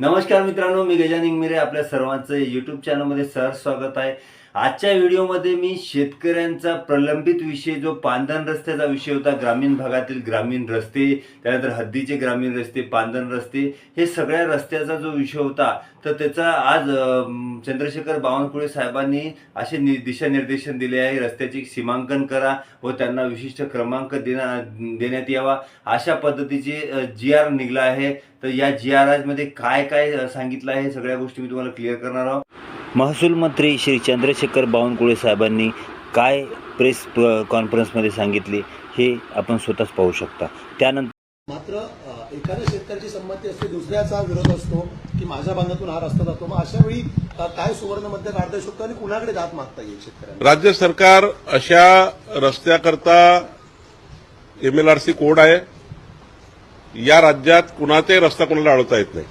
नमस्कार मित्रांनो मी गजानिंग मिरे आपल्या सर्वांचं यूट्यूब चॅनलमध्ये सर स्वागत आहे. आजच्या व्हिडिओमध्ये मी शेतकऱ्यांचा प्रलंबित विषय जो पांदन रस्त्याचा विषय होता ग्रामीण भागातील ग्रामीण रस्ते त्यानंतर हद्दीचे ग्रामीण रस्ते पांदन रस्ते हे सगळ्या रस्त्याचा जो विषय होता तर त्याचा आज चंद्रशेखर बावनकुळे साहेबांनी असे नि दिशानिर्देशन दिले आहे रस्त्याचे सीमांकन करा व त्यांना विशिष्ट क्रमांक देण्या देण्यात यावा. अशा पद्धतीचे जी आर निघला आहे. तर या जी आर आजमध्ये काय काय सांगितलं आहे सगळ्या गोष्टी मी तुम्हाला क्लिअर करणार आहोत. महसूल मंत्री श्री चंद्रशेखर बावनकुळे साहेबांनी काय प्रेस कॉन्फरन्समध्ये सांगितले हे आपण स्वतःच पाहू शकता. त्यानंतर मात्र एखाद्या शेतकऱ्याची संमती असते दुसऱ्याचा विरोध असतो की माझ्या भागातून हा रस्ता जातो. मग अशा वेळी काय सुवर्ण मध्य काढता शकतो आणि कुणाकडे दात मागता येईल शेतकऱ्यांना? राज्य सरकार अशा रस्त्याकरता एमएलआरसी कोड आहे. या राज्यात कुणाचाही रस्ता कोणाला अडवता येत नाही.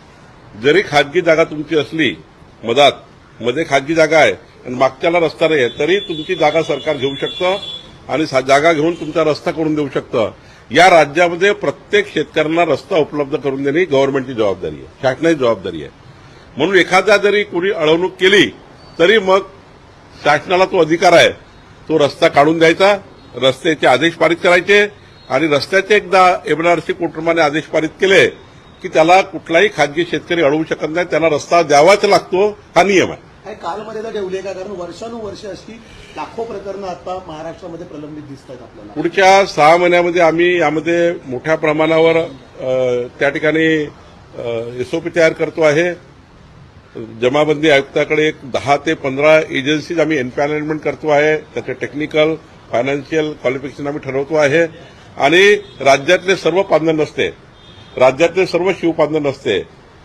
जरी खाजगी जागा तुमची असली मधात मध्ये खाजगी जागा आहे. आणि मागच्याला रस्ता नाही आहे तरी तुमची जागा सरकार घेऊ शकतं आणि सा- जागा घेऊन तुमचा रस्ता करून देऊ शकतं. या राज्यामध्ये प्रत्येक शेतकऱ्यांना रस्ता उपलब्ध करून देणे ही गव्हर्नमेंटची जबाबदारी आहे. शासनाची जबाबदारी आहे. म्हणून एखादा जरी कुणी अडवणूक केली तरी मग शासनाला तो अधिकार आहे. तो रस्ता काढून द्यायचा रस्त्याचे आदेश पारित करायचे आणि रस्त्याचे एकदा एमएनआरसी कोर्टप्रमाणे आदेश पारित केले की त्याला कुठलाही खाजगी शेतकरी अडवू शकत नाही. त्याला रस्ता द्यावाच लागतो हा नियम आहे. काही कालमर्यादा ठेवली आहे का? कारण वर्षानुवर्ष अशी लाखो प्रकरणं आता महाराष्ट्रामध्ये प्रलंबित दिसत आहेत आपल्याला. पुढच्या सहा महिन्यामध्ये आम्ही यामध्ये मोठ्या प्रमाणावर त्या ठिकाणी एसओपी तयार करतो आहे. जमाबंदी आयुक्ताकडे एक दहा ते पंधरा एजन्सीज आम्ही एनपॅनलमेंट करतो आहे. त्याचे टेक्निकल फायनान्शियल क्वालिफिकेशन आम्ही ठरवतो आहे. आणि राज्यातले सर्व पांधन नसते. राज्यातले सर्व शिवपांधन नसते.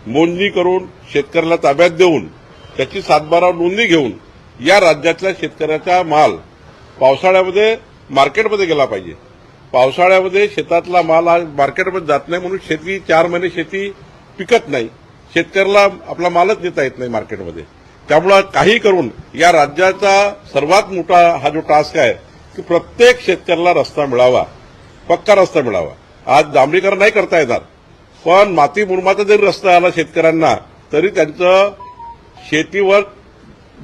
मोजणी करून शेतकऱ्याला ताब्यात देऊन त्याची सातबारा नोंदणी घेऊन या राज्यातल्या शेतकऱ्याचा माल पावसाळ्यामध्ये मार्केटमध्ये गेला पाहिजे. पावसाळ्यामध्ये शेतातला माल आज मार्केटमध्ये जात नाही म्हणून शेती चार महिने शेती पिकत नाही. शेतकऱ्याला आपला मालच देता येत नाही मार्केटमध्ये. त्यामुळं काही करून या राज्याचा सर्वात मोठा हा जो टास्क आहे की प्रत्येक शेतकऱ्याला रस्ता मिळावा पक्का रस्ता मिळावा. आज डांबरीकरण नाही करता येणार पण माती मुरमाचा जरी रस्ता आला शेतकऱ्यांना तरी त्यांचं शेतीवर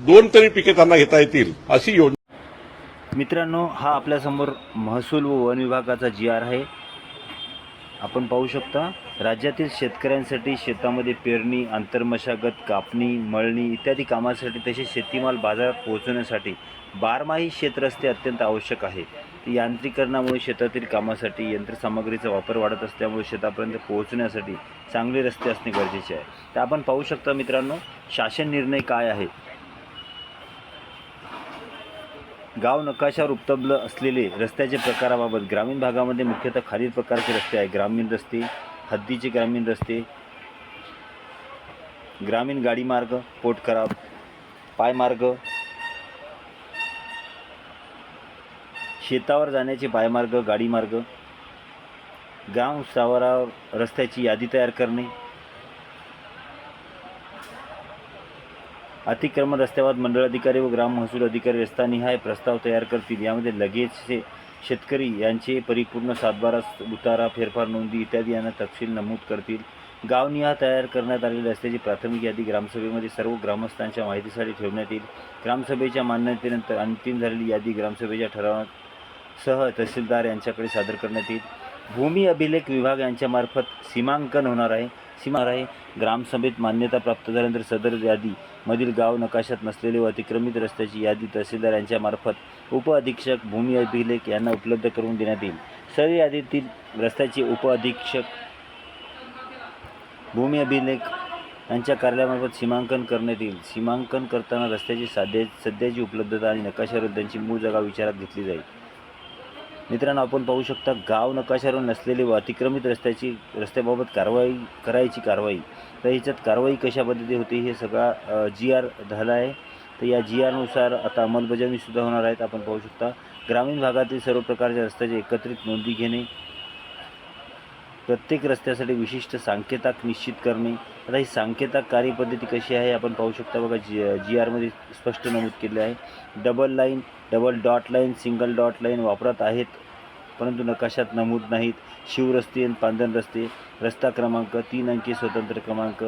दोन तरी पिके त्यांना घेता येतील अशी योजना मित्रांनो हा आपल्यासमोर महसूल व वन विभागाचा जी आर आहे. आपण पाहू शकता राज्यातील शेतकऱ्यांसाठी शेतामध्ये पेरणी आंतरमशागत कापणी मळणी इत्यादी कामासाठी तसेच शेतीमाल बाजारात पोहोचवण्यासाठी बारमाही शेतरस्ते अत्यंत आवश्यक आहे. यांत्रिकरणामुळे शेतातील कामासाठी यंत्रसामग्रीचा वापर वाढत असल्यामुळे शेतापर्यंत पोहोचण्यासाठी चांगले रस्ते असणे गरजेचे आहे. तर आपण पाहू शकता मित्रांनो शासन निर्णय काय आहे? गाव नकाशावर उपलब्ध असलेले रस्त्याचे प्रकाराबाबत ग्रामीण भागामध्ये मुख्यतः खालील प्रकारचे रस्ते आहे ग्रामीण रस्ते हद्दीचे ग्रामीण रस्ते ग्रामीण गाडी मार्ग पोट खराब पायमार्ग शेतावर जाण्याचे पायमार्ग गाडीमार्ग गाव स्तरावर रस्त्याची यादी तयार करणे अतिक्रमण रस्त्यावर मंडळ अधिकारी व ग्राम महसूल अधिकारी रस्तानिहाय प्रस्ताव तयार करतील. यामध्ये लगेच शेतकरी यांचे परिपूर्ण सातबारा उतारा फेरफार नोंदी इत्यादी यांना तपशील नमूद करतील. गावनिहाय तयार करण्यात आलेल्या रस्त्याची प्राथमिक यादी ग्रामसभेमध्ये सर्व ग्रामस्थांच्या माहितीसाठी ठेवण्यात येईल. ग्रामसभेच्या मान्यतेनंतर अंतिम झालेली यादी ग्रामसभेच्या सह तहसीलदार यांच्याकडे सादर करण्यात येईल. भूमी अभिलेख विभाग यांच्यामार्फत सीमांकन होणार आहे. सीमा आहे. ग्रामसभेत मान्यता प्राप्त झाल्यानंतर सदर यादी मधील गाव नकाशात नसलेले व अतिक्रमित रस्त्याची यादी तहसीलदार यांच्यामार्फत उप अधीक्षक भूमी अभिलेख यांना उपलब्ध करून देण्यात येईल. सर्व यादीतील रस्त्याचे उप अधीक्षक भूमी अभिलेख यांच्या कार्यालयामार्फत सीमांकन करण्यात येईल. सीमांकन करताना रस्त्याची साध्या सध्याची उपलब्धता आणि नकाशावर त्यांची मूळ जागा विचारात घेतली जाईल. मित्रांनो आपण पाहू शकता गाव नकाशावर नसलेले व अतिक्रमित रस्त्याची रस्त्याबाबत कारवाई करायची कारवाई. तर ह्याच्यात कारवाई कशा पद्धती होते हे सगळा जी आर झाला आहे तर या जी आरनुसार आता अंमलबजावणीसुद्धा होणार आहेत आपण पाहू शकता ग्रामीण भागातील सर्व प्रकारच्या रस्त्याची एकत्रित नोंदी घेणे प्रत्येक रस्त्यासाठी विशिष्ट सांकेताक निश्चित करणे. आता ही सांकेताक कार्यपद्धती कशी आहे? आपण पाहू शकता बघा जी जी आरमध्ये स्पष्ट नमूद केले आहे. Double line double dot line single dot line वापरत आहेत. परंतु नकाशात नमूद नाहीत. शिवरस्ते आणि पांधन रस्ते रस्ता क्रमांक तीन अंकी स्वतंत्र क्रमांक.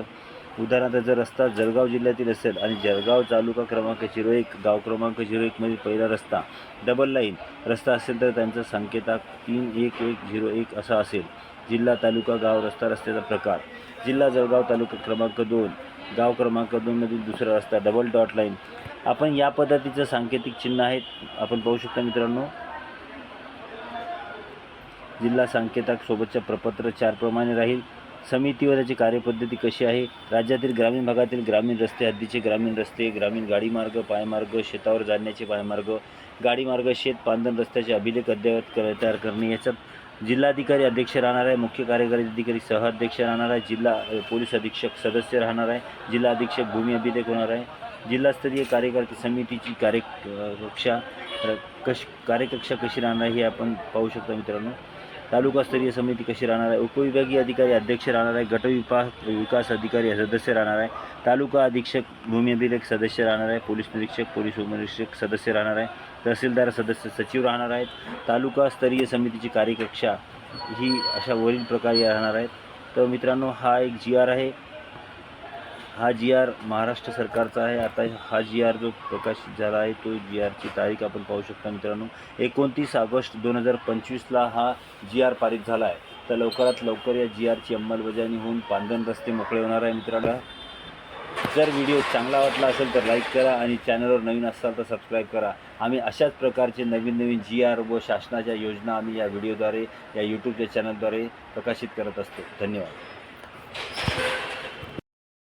उदाहरणार्थ जर रस्ता जळगाव जिल्ह्यातील असेल आणि जळगाव तालुका क्रमांक झिरो एक गाव क्रमांक झिरो एकमधील पहिला रस्ता डबल लाईन रस्ता असेल तर त्यांचा संकेताक तीन एक एक झिरो एक असा असेल. जिल्हा तालुका गाव रस्ता रस्त्याचा प्रकार. जिल्हा जळगाव तालुका क्रमांक दोन. गाव क्रमांक दोनमधील दुसरा रस्ता डबल डॉट लाईन आपण या पद्धतीचं सांकेतिक चिन्ह आहेत. आपण पाहू शकता मित्रांनो. जिल्हा सांकेताक सोबतच्या प्रपत्र चारप्रमाणे राहील. समिती व त्याची कार्यपद्धती कशी आहे? राज्यातील ग्रामीण भागातील ग्रामीण रस्ते हद्दीचे ग्रामीण रस्ते ग्रामीण गाडीमार्ग पायमार्ग शेतावर जाण्याचे पायमार्ग गाडीमार्ग शेत पांधन रस्त्याचे अभिलेख अद्ययावत कर तयार करणे याच्यात जिल्हाधिकारी अध्यक्ष राहणार आहे मुख्य कार्यकारी अधिकारी सह अध्यक्ष राहणार आहे जिल्हा पोलीस अधीक्षक सदस्य राहणार आहे जिल्हा अधीक्षक भूमी अभिलेख होणार आहे जिल्हास्तरीय कार्यकर्ते समितीची कार्य कक्षा कश कार्यकक्षा कशी राहणार आहे हे आपण पाहू शकता मित्रांनो. तालुकास्तरीय समिती कशी राहणार आहे उपविभागीय अधिकारी अध्यक्ष राहणार आहे गटविभाग विकास अधिकारी सदस्य राहणार आहे तालुका अधीक्षक भूमी अभिलेख सदस्य राहणार आहे पोलीस निरीक्षक पोलीस उपनिरीक्षक सदस्य राहणार आहे तहसीलदार सदस्य सचिव राहणार आहेत. तालुकास्तरीय समितीची कार्यकक्षा ही अशा वरील प्रकारे राहणार आहेत. तर मित्रांनो हा एक जी आर आहे. हा जी आर महाराष्ट्र सरकारचा आहे. आता हा जी आर जो प्रकाशित झाला आहे तो जी आरची तारीख आपण पाहू शकता मित्रांनो. एकोणतीस ऑगस्ट दोन हजार पंचवीसला हा जी आर पारित झाला आहे. तर लवकरात लवकर या जी आरची अंमलबजावणी होऊन पांधन रस्ते मोकळे होणार आहे मित्रांनो. जर व्हिडिओ चांगला वाटला असेल तर लाईक करा आणि चॅनलवर नवीन असाल तर सबस्क्राईब करा. आम्ही अशाच प्रकारचे नवीन नवीन जी आर व शासनाच्या योजना आम्ही या व्हिडिओद्वारे या यूट्यूबच्या चॅनलद्वारे प्रकाशित करत असतो. धन्यवाद.